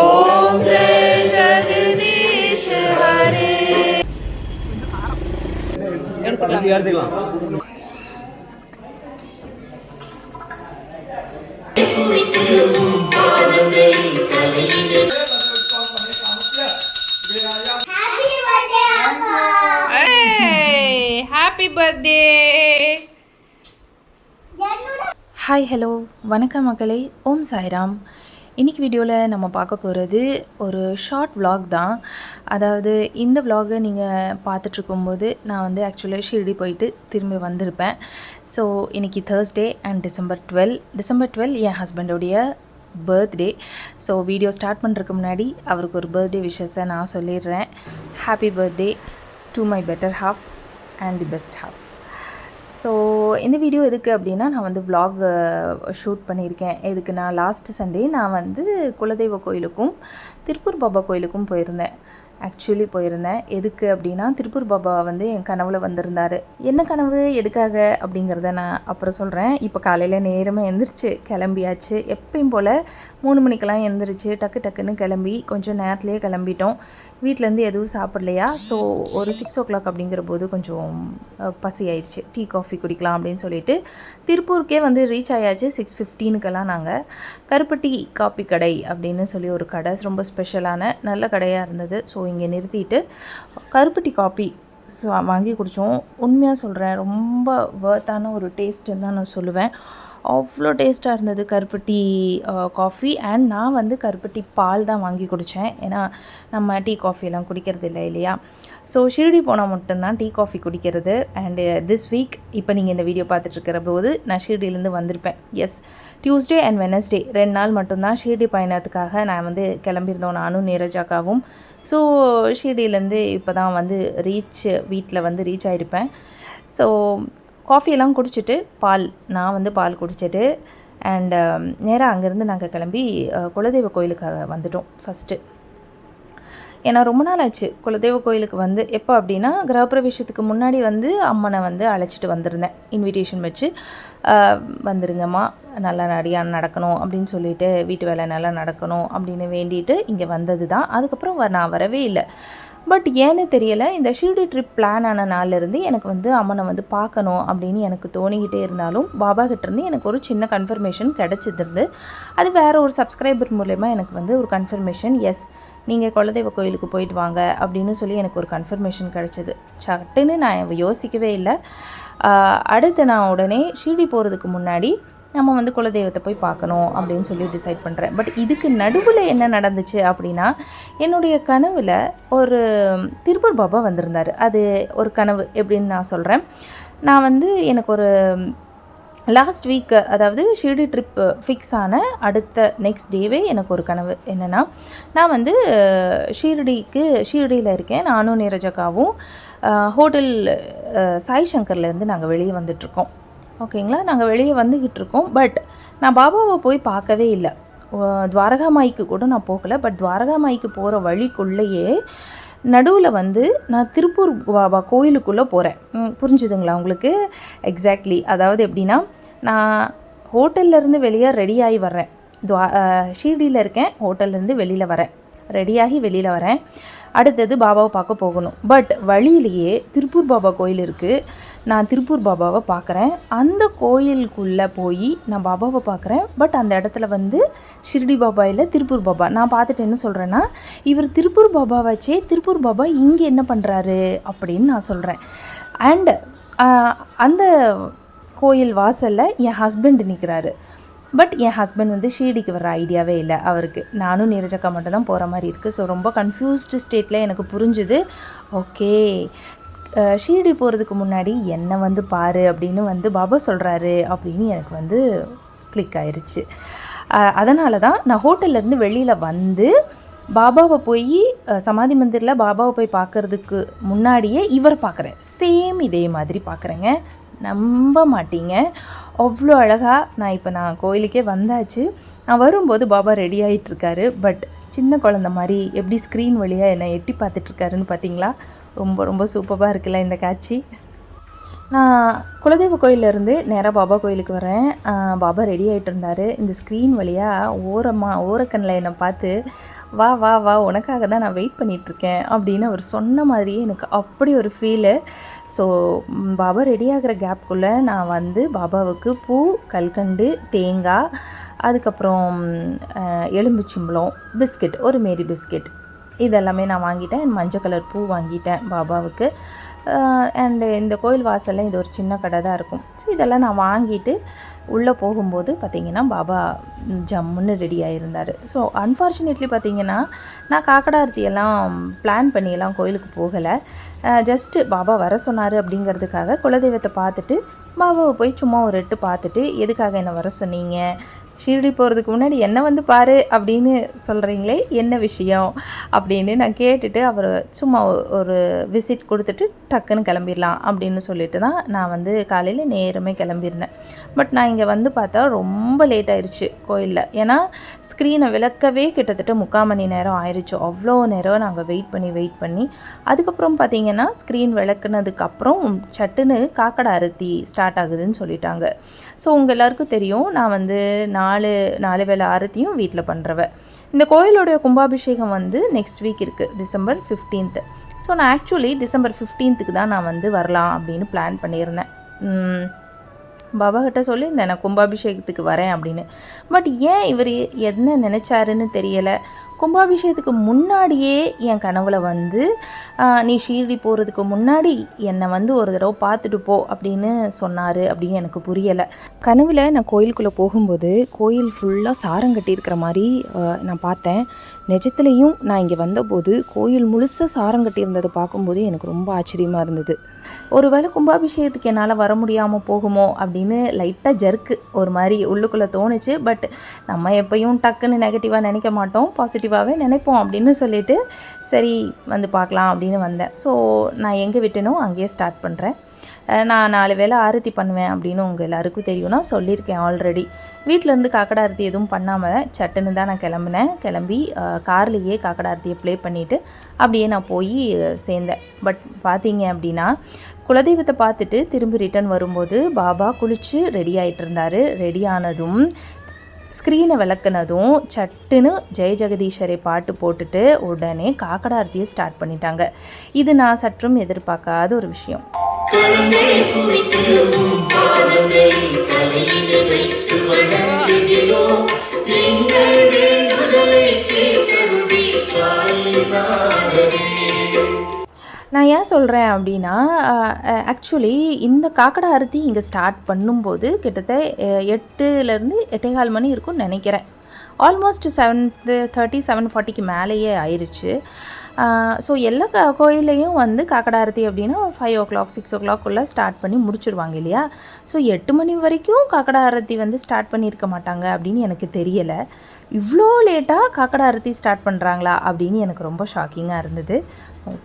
ओम जय जगदीश हरे Happy birthday! Hey, happy birthday! Hi hello வணக்கம் மக்களே. ஓம் சாய்ராம். இன்றைக்கி வீடியோவில் நம்ம பார்க்க போகிறது ஒரு ஷார்ட் வ்ளாக் தான். அதாவது இந்த வ்ளாகை நீங்கள் பார்த்துட்ருக்கும்போது நான் வந்து ஆக்சுவலாக ஷிரடி போயிட்டு திரும்பி வந்திருப்பேன். ஸோ இன்றைக்கி Thursday and December twelve December twelve என் ஹஸ்பண்டோடைய பர்த்டே ஸோ வீடியோ ஸ்டார்ட் பண்ணுறதுக்கு முன்னாடி அவருக்கு ஒரு பர்த்டே விஷஸை நான் சொல்லிடுறேன். Happy birthday to my better half and the best half so இந்த வீடியோ எதுக்கு அப்படின்னா நான் வந்து vlog ஷூட் பண்ணியிருக்கேன். எதுக்கு நான் லாஸ்ட் சண்டே நான் வந்து குலதெய்வ கோயிலுக்கும் திருப்பூர் பாபா கோயிலுக்கும் போயிருந்தேன். ஆக்சுவலி போயிருந்தேன். எதுக்கு அப்படின்னா திருப்பூர் பாபா வந்து என் கனவில் வந்திருந்தார். என்ன கனவு? எதுக்காக? அப்படிங்கிறத நான் அப்புறம் சொல்கிறேன் இப்போ காலையில் நேரமே எந்திரிச்சு கிளம்பியாச்சு. எப்பயும் போல் மூணு மணிக்கெல்லாம் எந்திரிச்சு டக்கு டக்குன்னு கிளம்பி கொஞ்சம் நேரத்துலேயே கிளம்பிட்டோம். வீட்டிலேருந்து எதுவும் சாப்பிடலையா? ஸோ ஒரு சிக்ஸ் ஓ கிளாக் அப்படிங்கிற போது கொஞ்சம் பசி ஆயிடுச்சு டீ காஃபி குடிக்கலாம் அப்படின்னு சொல்லிட்டு திருப்பூருக்கே வந்து ரீச் ஆயாச்சு. சிக்ஸ் ஃபிஃப்டீனுக்கெல்லாம் நாங்கள் கருப்பட்டி காப்பி கடை அப்படின்னு சொல்லி ஒரு கடை ரொம்ப ஸ்பெஷலான நல்ல கடையாக இருந்தது. ஸோ இங்கே நிறுத்திட்டு கருப்பட்டி காப்பி ஸோ வாங்கி குடித்தோம் உண்மையாக சொல்கிறேன் ரொம்ப வேர்த்தான ஒரு டேஸ்ட்டுன்னு தான் நான் சொல்லுவேன். அவ்வளோ டேஸ்ட்டாக இருந்தது கருப்பட்டி காஃபி அண்ட் நான் வந்து கருப்பட்டி பால் தான் வாங்கி குடித்தேன் ஏன்னா நம்ம டீ காஃபியெல்லாம் குடிக்கிறது இல்லை இல்லையா? ஸோ ஷிரடி போனால் மட்டும்தான் டீ காஃபி குடிக்கிறது. அண்டு திஸ் uh, வீக் இப்போ நீங்கள் இந்த வீடியோ பார்த்துட்ருக்கிற போது நான் ஷிரடியிலேருந்து வந்திருப்பேன். எஸ் டியூஸ்டே அண்ட் வெனஸ்டே ரெண்டு நாள் மட்டும்தான் ஷிரடி பயணத்துக்காக நான் வந்து கிளம்பியிருந்தோம் நானும் நீரஜாக்காவும். ஸோ ஷிரடியிலேருந்து இப்போ தான் வந்து ரீச் வீட்டில் வந்து ரீச் ஆகிருப்பேன் ஸோ காஃபியெல்லாம் குடிச்சிட்டு பால் நான் வந்து பால் குடிச்சிட்டு அண்ட் um, நேராக அங்கேருந்து நாங்கள் கிளம்பி குலதெய்வ கோயிலுக்காக வந்துட்டோம் ஃபஸ்ட்டு ஏன்னா ரொம்ப நாள் ஆச்சு. குலதெய்வ கோயிலுக்கு வந்து எப்போ அப்படின்னா கிரகப்பிரவேசத்துக்கு முன்னாடி வந்து அம்மனை வந்து அழைச்சிட்டு வந்திருந்தேன். இன்விடேஷன் வச்சு வந்துருங்கம்மா. நல்லா நடியா நடக்கணும் அப்படின்னு சொல்லிட்டு வீட்டு வேலை நல்லா நடக்கணும் அப்படின்னு வேண்டிட்டு இங்கே வந்தது தான் அதுக்கப்புறம் நான் வரவே இல்லை. பட் ஏன்னு தெரியலை இந்த ஷீர்டி ட்ரிப் பிளான் ஆன நாள்லேருந்து எனக்கு வந்து அம்மனை வந்து பார்க்கணும் அப்படின்னு எனக்கு தோணிக்கிட்டே இருந்தாலும் பாபா கிட்டேருந்து எனக்கு ஒரு சின்ன கன்ஃபர்மேஷன் கிடச்சிருந்து அது வேறு ஒரு சப்ஸ்கிரைபர் மூலயமா எனக்கு வந்து ஒரு கன்ஃபர்மேஷன் எஸ் நீங்கள் குலதெய்வ கோயிலுக்கு போயிட்டு வாங்க அப்படின்னு சொல்லி எனக்கு ஒரு கன்ஃபர்மேஷன் கிடச்சிது. சட்டுன்னு நான் யோசிக்கவே இல்லை. அடுத்து நான் உடனே ஷீரடி போகிறதுக்கு முன்னாடி நம்ம வந்து குலதெய்வத்தை போய் பார்க்கணும் அப்படின்னு சொல்லி டிசைட் பண்ணுறேன் பட் இதுக்கு நடுவில் என்ன நடந்துச்சு அப்படின்னா என்னுடைய கனவில் ஒரு திருப்பூர் பாபா வந்திருந்தார். அது ஒரு கனவு எப்படின்னு நான் சொல்கிறேன் நான் வந்து எனக்கு ஒரு லாஸ்ட் வீக் அதாவது ஷீர்டி ட்ரிப் ஃபிக்ஸ் ஆன அடுத்த நெக்ஸ்ட் டேவே எனக்கு ஒரு கனவு. என்னென்னா நான் வந்து ஷீர்டிக்கு ஷீர்டியில் இருக்கேன். நானும் நீரஜக்காவும் ஹோட்டல் சாய் சங்கர்லேருந்து நாங்கள் வெளியே வந்துட்ருக்கோம் ஓகேங்களா நாங்கள் வெளியே வந்துக்கிட்டு இருக்கோம். பட் நான் பாபாவை போய் பார்க்கவே இல்லை. துவாரகா மாய்க்கு கூட நான் போகலை. பட் துவாரகா மாய்க்கு போகிற வழிக்குள்ளேயே நடுவில் வந்து நான் திருப்பூர் பாபா கோயிலுக்குள்ளே போகிறேன் புரிஞ்சுதுங்களா உங்களுக்கு? எக்ஸாக்ட்லி அதாவது எப்படின்னா நான் ஹோட்டல்லேருந்து வெளியே ரெடியாகி வர்றேன். துவா ஷீர்டியில் இருக்கேன். ஹோட்டல்லேருந்து வெளியில் வரேன். ரெடியாகி வெளியில் வரேன். அடுத்தது பாபாவை பார்க்க போகணும். பட் வழியிலேயே திருப்பூர் பாபா கோயில் இருக்குது நான் திருப்பூர் பாபாவை பார்க்குறேன். அந்த கோயிலுக்குள்ளே போய் நான் பாபாவை பார்க்குறேன். பட் அந்த இடத்துல வந்து ஷிர்டி பாபா இல்லை திருப்பூர் பாபா. நான் பார்த்துட்டு என்ன சொல்கிறேன்னா இவர் திருப்பூர் பாபா வச்சே திருப்பூர் பாபா இங்கே என்ன பண்ணுறாரு அப்படின்னு நான் சொல்கிறேன் அண்ட் அந்த கோயில் வாசலில் என் ஹஸ்பண்ட் நிற்கிறாரு பட் என் ஹஸ்பண்ட் வந்து ஷீடிக்கு வர ஐடியாவே இல்லை அவருக்கு. நானும் நீரஜக்கா மட்டும் தான் போகிற மாதிரி இருக்குது ஸோ ரொம்ப கன்ஃபியூஸ்டு ஸ்டேட்டில் எனக்கு புரிஞ்சுது. ஓகே ஷீரடி போகிறதுக்கு முன்னாடி என்னை வந்து பாரு அப்படின்னு வந்து பாபா சொல்கிறாரு அப்படின்னு எனக்கு வந்து கிளிக் ஆயிடுச்சு அதனால தான் நான் ஹோட்டல்லேருந்து வெளியில் வந்து பாபாவை போய் சமாதி மந்திரில் பாபாவை போய் பார்க்கறதுக்கு முன்னாடியே இவரை பார்க்குறேன். சேம் இதே மாதிரி பார்க்குறேங்க. நம்ப மாட்டீங்க. அவ்வளோ அழகாக நான் இப்போ நான் கோயிலுக்கே வந்தாச்சு. நான் வரும்போது பாபா ரெடி ஆகிட்டுருக்காரு பட் சின்ன குழந்த மாதிரி எப்படி ஸ்க்ரீன் வழியாக என்னை எட்டி பார்த்துட்ருக்காருன்னு பார்த்தீங்களா? ரொம்ப ரொம்ப சூப்பராக இருக்குல்ல இந்த காட்சி. நான் குலதெய்வ கோயிலேருந்து நேராக பாபா கோயிலுக்கு வரேன். பாபா ரெடி ஆகிட்டு இருந்தார். இந்த ஸ்க்ரீன் வழியாக ஓரமாக ஓரக்கண்ணில் என்னை பார்த்து வா வா வா உனக்காக தான் நான் வெயிட் பண்ணிகிட்ருக்கேன் அப்படின்னு அவர் சொன்ன மாதிரியே எனக்கு அப்படி ஒரு ஃபீலு ஸோ பாபா ரெடி ஆகிற கேப்குள்ளே நான் வந்து பாபாவுக்கு பூ கல்கண்டு தேங்காய் அதுக்கப்புறம் ஆஹ் எலும்புச்சம்பளம் பிஸ்கெட் ஒரு மேரி பிஸ்கெட் இதெல்லாமே நான் வாங்கிட்டேன். மஞ்சள் கலர் பூ வாங்கிட்டேன் பாபாவுக்கு. அண்டு இந்த கோயில் வாசலில் இது ஒரு சின்ன கடை தான் இருக்கும். ஸோ இதெல்லாம் நான் வாங்கிட்டு உள்ளே போகும்போது பார்த்தீங்கன்னா பாபா ஜம்முன்னு ரெடி ஆகியிருந்தார் ஸோ அன்ஃபார்ச்சுனேட்லி பார்த்தீங்கன்னா நான் காக்கடார்த்தி எல்லாம் பிளான் பண்ணியெல்லாம் கோயிலுக்கு போகலை. ஜஸ்ட்டு பாபா வர சொன்னார் அப்படிங்கிறதுக்காக குலதெய்வத்தை பார்த்துட்டு பாபாவை போய் சும்மா ஒரு எட்டு பார்த்துட்டு எதுக்காக என்னை வர சொன்னீங்க? ஷீரடி போகிறதுக்கு முன்னாடி என்ன வந்து பாரு அப்படின்னு சொல்கிறீங்களே என்ன விஷயம்? அப்படின்னு நான் கேட்டுட்டு அவர் சும்மா ஒரு விசிட் கொடுத்துட்டு டக்குன்னு கிளம்பிடலாம் அப்படின்னு சொல்லிட்டு தான் நான் வந்து காலையில் நேரமே கிளம்பியிருந்தேன். பட் நான் இங்கே வந்து பார்த்தா ரொம்ப லேட் ஆயிடுச்சு கோயிலில். ஏன்னா ஸ்க்ரீனை விளக்கவே கிட்டத்தட்ட முக்கால் மணி நேரம் ஆயிடுச்சு அவ்வளோ நேரம் நாங்கள் வெயிட் பண்ணி வெயிட் பண்ணி. அதுக்கப்புறம் பார்த்தீங்கன்னா ஸ்க்ரீன் விளக்குனதுக்கப்புறம் சட்டுன்னு காக்கடை அறுத்தி ஸ்டார்ட் ஆகுதுன்னு சொல்லிட்டாங்க. ஸோ உங்கள் எல்லாருக்கும் தெரியும் நான் வந்து நாலு நாலு வேளை ஆரத்தியும் வீட்டில் பண்ணுறவ இந்த கோயிலுடைய கும்பாபிஷேகம் வந்து நெக்ஸ்ட் வீக் இருக்குது டிசம்பர் 15th ஸோ நான் ஆக்சுவலி டிசம்பர் 15th தான் நான் வந்து வரலாம் அப்படின்னு பிளான் பண்ணியிருந்தேன். பாபா கிட்ட சொல்லியிருந்தேன் நான் கும்பாபிஷேகத்துக்கு வரேன் அப்படின்னு. பட் ஏன் இவர் என்ன நினச்சாருன்னு தெரியலை. கும்பாபிஷேகத்துக்கு முன்னாடியே என் கனவுல வந்து நீ ஷீரடி போகிறதுக்கு முன்னாடி என்னை வந்து ஒரு தடவை பார்த்துட்டு போ அப்படின்னு சொன்னார் அப்படின்னு எனக்கு புரியலை. கனவில் நான் கோயிலுக்குள்ளே போகும்போது கோயில் ஃபுல்லாக சாரம் கட்டியிருக்கிற மாதிரி நான் பார்த்தேன். நிஜத்துலேயும் நான் இங்கே வந்தபோது கோயில் முழுசாக சாரம் கட்டியிருந்ததை பார்க்கும்போது எனக்கு ரொம்ப ஆச்சரியமாக இருந்தது. ஒருவேளை கும்பாபிஷேகத்துக்கு என்னால் வர முடியாமல் போகுமோ அப்படின்னு லைட்டாக ஜர்க்கு ஒரு மாதிரி உள்ளுக்குள்ளே தோணுச்சு. பட் நம்ம எப்பயும் டக்குன்னு நெகட்டிவாக நினைக்க மாட்டோம். பாசிட்டிவாகவே நினைப்போம் அப்படின்னு சொல்லிட்டு சரி வந்து பார்க்கலாம் அப்படின்னு வந்தேன். ஸோ நான் எங்கே விட்டனோ அங்கேயே ஸ்டார்ட் பண்ணுறேன் நான் நாலு வேளை ஆரத்தி பண்ணுவேன் அப்படின்னு உங்கள் எல்லாருக்கும் தெரியும்னா சொல்லியிருக்கேன் ஆல்ரெடி வீட்டிலேருந்து காக்கடா ஆரத்தி எதுவும் பண்ணாமல் சட்டுன்னு தான் நான் கிளம்புனேன். கிளம்பி கார்லேயே காக்கடா ஆரத்தியை ப்ளே பண்ணிவிட்டு அப்படியே நான் போய் சேர்ந்தேன். பட் பார்த்தீங்க அப்படின்னா குலதெய்வத்தை பார்த்துட்டு திரும்பி ரிட்டர்ன் வரும்போது பாபா குளித்து ரெடி ஆகிட்டு இருந்தார். ரெடி ஆனதும் ஸ்க்ரீனை விளக்குனதும் சட்டுன்னு ஜெய ஜெகதீஷரை பாட்டு போட்டுட்டு உடனே காக்கடா ஆரத்தியை ஸ்டார்ட் பண்ணிட்டாங்க. இது நான் சற்றும் எதிர்பார்க்காத ஒரு விஷயம். நான் ஏன் சொல்கிறேன் அப்படின்னா ஆக்சுவலி இந்த காக்கடா அறுத்தி இங்கே ஸ்டார்ட் பண்ணும்போது கிட்டத்தட்ட எட்டுலேருந்து எட்டேகால் மணி இருக்கும்னு நினைக்கிறேன். ஆல்மோஸ்ட் செவன் தேர்ட்டி செவன் ஃபார்ட்டிக்கு மேலேயே ஆயிடுச்சு ஸோ எல்லா கோயிலையும் கோயில்லையும் வந்து காக்கடா ஆரத்தி அப்படின்னா ஃபைவ் ஓ கிளாக் சிக்ஸ் ஓ கிளாக்குள்ளே ஸ்டார்ட் பண்ணி முடிச்சிருவாங்க இல்லையா? ஸோ எட்டு மணி வரைக்கும் காக்கடா ஆரத்தி வந்து ஸ்டார்ட் பண்ணியிருக்க மாட்டாங்க அப்படின்னு எனக்கு தெரியலை. இவ்வளோ லேட்டாக காக்கடா அறுத்தி ஸ்டார்ட் பண்ணுறாங்களா அப்படின்னு எனக்கு ரொம்ப ஷாக்கிங்காக இருந்தது.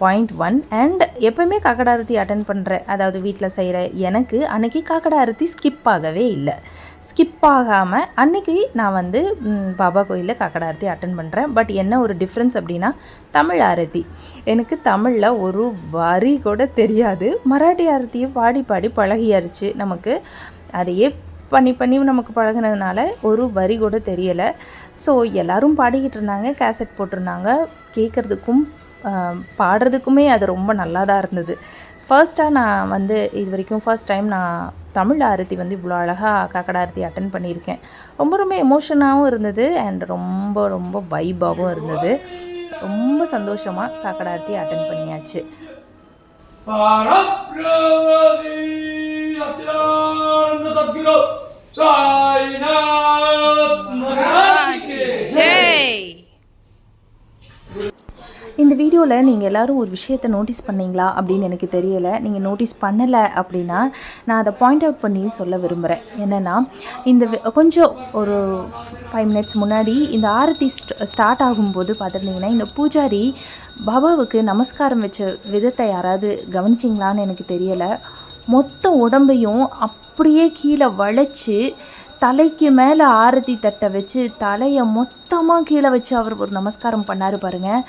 பாயிண்ட் ஒன் அண்ட் எப்போவுமே காக்கடா அறுத்தி அட்டன் பண்ணுற அதாவது வீட்டில் செய்கிற எனக்கு அன்னைக்கு காக்கடா அறுத்தி ஸ்கிப் ஆகவே இல்லை. ஸ்கிப் ஆகாமல் அன்னைக்கு நான் வந்து பாபா கோயிலில் காக்கடா ஆரத்தி அட்டன் பண்ணுறேன் பட் என்ன ஒரு டிஃப்ரென்ஸ் அப்படின்னா தமிழ் ஆரத்தி. எனக்கு தமிழில் ஒரு வரி கூட தெரியாது. மராட்டி ஆரத்தியை பாடி பாடி பழகியாருச்சு நமக்கு. அதையே பண்ணி பண்ணி நமக்கு பழகுனதுனால ஒரு வரி கூட தெரியலை. ஸோ எல்லோரும் பாடிக்கிட்டு இருந்தாங்க கேசட் போட்டிருந்தாங்க. கேட்குறதுக்கும் பாடுறதுக்குமே அது ரொம்ப நல்லா தான் இருந்தது ஃபர்ஸ்ட்டாக நான் வந்து இது வரைக்கும் ஃபர்ஸ்ட் டைம் நான் தமிழ் ஆரத்தி வந்து இவ்வளோ அழகாக காக்கடா ஆரத்தி அட்டன் பண்ணியிருக்கேன். ரொம்ப ரொம்ப எமோஷனாகவும் இருந்தது அண்ட் ரொம்ப ரொம்ப வைபாகவும் இருந்தது. ரொம்ப சந்தோஷமாக காக்கடா ஆரத்தி அட்டன் பண்ணியாச்சு. சாய்நாத் ஜெய் இந்த வீடியோவில் நீங்கள் எல்லோரும் ஒரு விஷயத்தை நோட்டீஸ் பண்ணீங்களா அப்படின்னு எனக்கு தெரியலை. நீங்கள் நோட்டீஸ் பண்ணலை அப்படின்னா நான் அதை பாயிண்ட் அவுட் பண்ணி சொல்ல விரும்புகிறேன் என்னென்னா இந்த கொஞ்சம் ஒரு ஃபைவ் மினிட்ஸ் முன்னாடி இந்த ஆரத்தி ஸ்டார்ட் ஆகும்போது பார்த்துருந்தீங்கன்னா இந்த பூஜாரி பாபாவுக்கு நமஸ்காரம் வச்ச விதத்தை யாராவது கவனிச்சிங்களான்னு எனக்கு தெரியலை. மொத்த உடம்பையும் அப்படியே கீழே வளைச்சி தலைக்கு மேலே ஆரத்தி தட்டை வச்சு தலையை மொத்தமாக கீழே வச்சு அவர் ஒரு நமஸ்காரம் பண்ணார் பாருங்கள்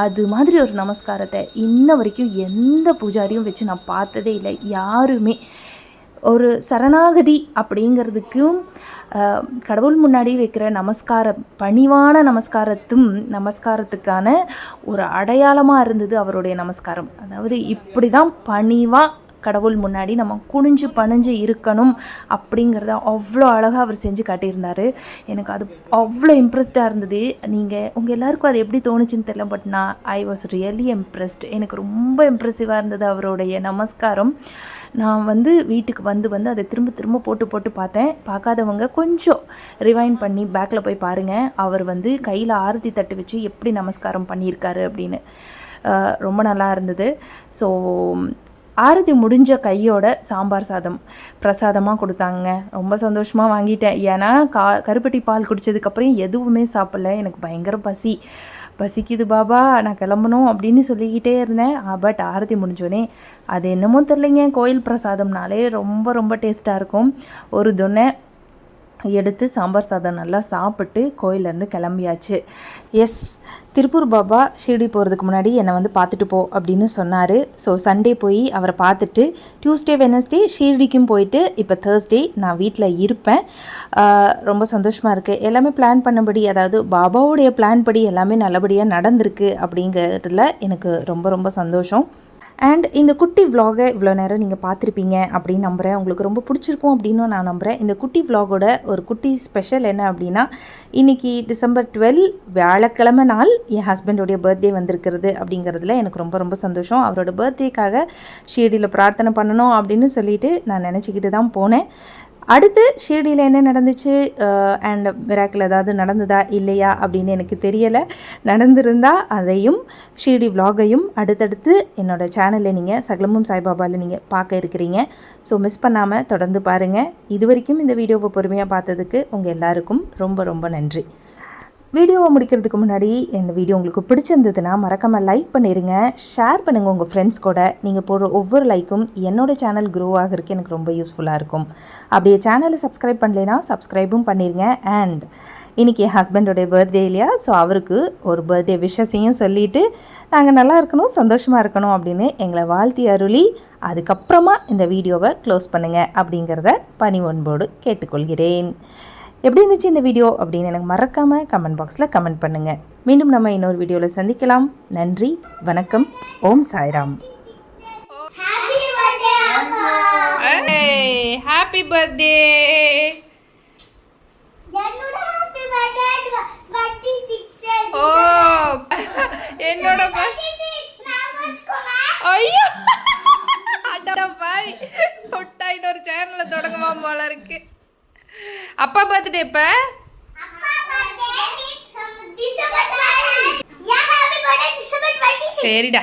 அது மாதிரி ஒரு நமஸ்காரத்தை இன்ன வரைக்கும் எந்த பூஜாரியும் வச்சு நான் பார்த்ததே இல்லை. யாருமே. ஒரு சரணாகதி அப்படிங்கிறதுக்கும் கடவுள் முன்னாடி வைக்கிற நமஸ்கார பணிவான நமஸ்காரத்தும் நமஸ்காரத்துக்கான ஒரு அடையாளமாக இருந்தது அவருடைய நமஸ்காரம். அதாவது இப்படி தான் பணிவாக கடவுள் முன்னாடி நம்ம குனிஞ்சு பணிஞ்சு இருக்கணும் அப்படிங்கிறத அவ்வளோ அழகாக அவர் செஞ்சு காட்டியிருந்தார். எனக்கு அது அவ்வளோ இம்ப்ரெஸ்டாக இருந்தது. நீங்கள் உங்கள் எல்லாருக்கும் அது எப்படி தோணுச்சுன்னு தெரியல பட் நான் ஐ வாஸ் ரியலி இம்ப்ரெஸ்ட் எனக்கு ரொம்ப இம்ப்ரெசிவாக இருந்தது அவருடைய நமஸ்காரம். நான் வந்து வீட்டுக்கு வந்து வந்து அதை திரும்ப திரும்ப போட்டு போட்டு பார்த்தேன். பார்க்காதவங்க கொஞ்சம் ரிவைண்ட் பண்ணி பேக்கில் போய் பாருங்கள் அவர் வந்து கையில் ஆரத்தி தட்டு வச்சு எப்படி நமஸ்காரம் பண்ணியிருக்காரு அப்படின்னு. ரொம்ப நல்லா இருந்தது. ஸோ ஆரத்தி முடிஞ்ச கையோட சாம்பார் சாதம் பிரசாதமாக கொடுத்தாங்க. ரொம்ப சந்தோஷமாக வாங்கிட்டேன். ஏன்னா கா கருப்பட்டி பால் குடித்ததுக்கப்புறம் எதுவுமே சாப்பிடல. எனக்கு பயங்கர பசி. பசிக்குது பாபா நான் கிளம்பணும் அப்படின்னு சொல்லிக்கிட்டே இருந்தேன். பட் ஆரத்தி முடிஞ்சோடனே அது என்னமோ தெரிலிங்க கோயில் பிரசாதம்னாலே ரொம்ப ரொம்ப டேஸ்ட்டாக இருக்கும். ஒரு துணை எடுத்து சாம்பார் சாதம் நல்லா சாப்பிட்டு கோயிலேருந்து கிளம்பியாச்சு. எஸ் திருப்பூர் பாபா ஷீரடி போகிறதுக்கு முன்னாடி என்னை வந்து பார்த்துட்டு போ அப்படின்னு சொன்னார். ஸோ சண்டே போய் அவரை பார்த்துட்டு டியூஸ்டே வெனஸ்டே ஷீரடிக்கும் போயிட்டு இப்போ தேர்ஸ்டே நான் வீட்டில் இருப்பேன். ரொம்ப சந்தோஷமாக இருக்குது எல்லாமே பிளான் பண்ணபடி அதாவது பாபாவுடைய பிளான் படி எல்லாமே நல்லபடியாக நடந்திருக்கு அப்படிங்கிறதுல எனக்கு ரொம்ப ரொம்ப சந்தோஷம். அண்ட் இந்த குட்டி விலாகை இவ்வளோ நேரம் நீங்கள் பார்த்துருப்பீங்க அப்படின்னு நம்புகிறேன் உங்களுக்கு ரொம்ப பிடிச்சிருக்கும் அப்படின்னு நான் நம்புகிறேன் இந்த குட்டி விலாகோட ஒரு குட்டி ஸ்பெஷல் என்ன அப்படின்னா இன்றைக்கி டிசம்பர் டுவெல் வியாழக்கிழமை நாள் என் ஹஸ்பண்டோடைய பர்த்டே வந்திருக்கிறது அப்படிங்கிறதுல எனக்கு ரொம்ப ரொம்ப சந்தோஷம். அவரோட பர்த்டேக்காக ஷீரடியில் பிரார்த்தனை பண்ணணும் அப்படின்னு சொல்லிட்டு நான் நினச்சிக்கிட்டு தான் போனேன். அடுத்து ஷீர்டியில் என்ன நடந்துச்சு? அண்ட் மிராக்கில் ஏதாவது நடந்ததா? இல்லையா? அப்படின்னு எனக்கு தெரியலை. நடந்திருந்தால் அதையும் ஷீர்டி விலாகையும் அடுத்தடுத்து என்னோட சேனலில் நீங்கள் சகலமும் சாய்பாபாவில் நீங்கள் பார்க்க இருக்கிறீங்க. ஸோ மிஸ் பண்ணாமல் தொடர்ந்து பாருங்கள் இது வரைக்கும் இந்த வீடியோவை பொறுமையாக பார்த்ததுக்கு உங்கள் எல்லாருக்கும் ரொம்ப ரொம்ப நன்றி. வீடியோவை முடிக்கிறதுக்கு முன்னாடி இந்த வீடியோ உங்களுக்கு பிடிச்சிருந்ததுன்னா மறக்காமல் லைக் பண்ணிடுங்க ஷேர் பண்ணுங்கள் உங்கள் ஃப்ரெண்ட்ஸ் கூட. நீங்கள் போடுற ஒவ்வொரு லைக்கும் என்னோட சேனல் க்ரோ ஆகிறதுக்கு எனக்கு ரொம்ப யூஸ்ஃபுல்லாக இருக்கும். அப்படியே சேனலை சப்ஸ்கிரைப் பண்ணலைன்னா சப்ஸ்கிரைபும் பண்ணிடுங்க அண்ட் இன்றைக்கி என் ஹஸ்பண்டோடைய பர்த்டே இல்லையா? ஸோ அவருக்கு ஒரு பர்த்டே விஷஸையும் சொல்லிவிட்டு நாங்கள் நல்லா இருக்கணும் சந்தோஷமாக இருக்கணும் அப்படின்னு எங்களை வாழ்த்தி அருளி அதுக்கப்புறமா இந்த வீடியோவை க்ளோஸ் பண்ணுங்கள் அப்படிங்கிறத பணி ஒன்போடு கேட்டுக்கொள்கிறேன். எப்படி இருந்துச்சு இந்த வீடியோ அப்படின்னு எனக்கு மறக்காமல் கமெண்ட் பாக்ஸில் கமெண்ட் பண்ணுங்கள் மீண்டும் நம்ம இன்னொரு வீடியோவில் சந்திக்கலாம். நன்றி வணக்கம். ஓம் சாய்ராம். Happy! Happy birthday. ஓ என்னோட. ஐயோ பாய் விட்டா இன்னொரு சேனலை தொடங்குமா போல இருக்கு அப்பா பர்த்டே இப்ப. சரிடா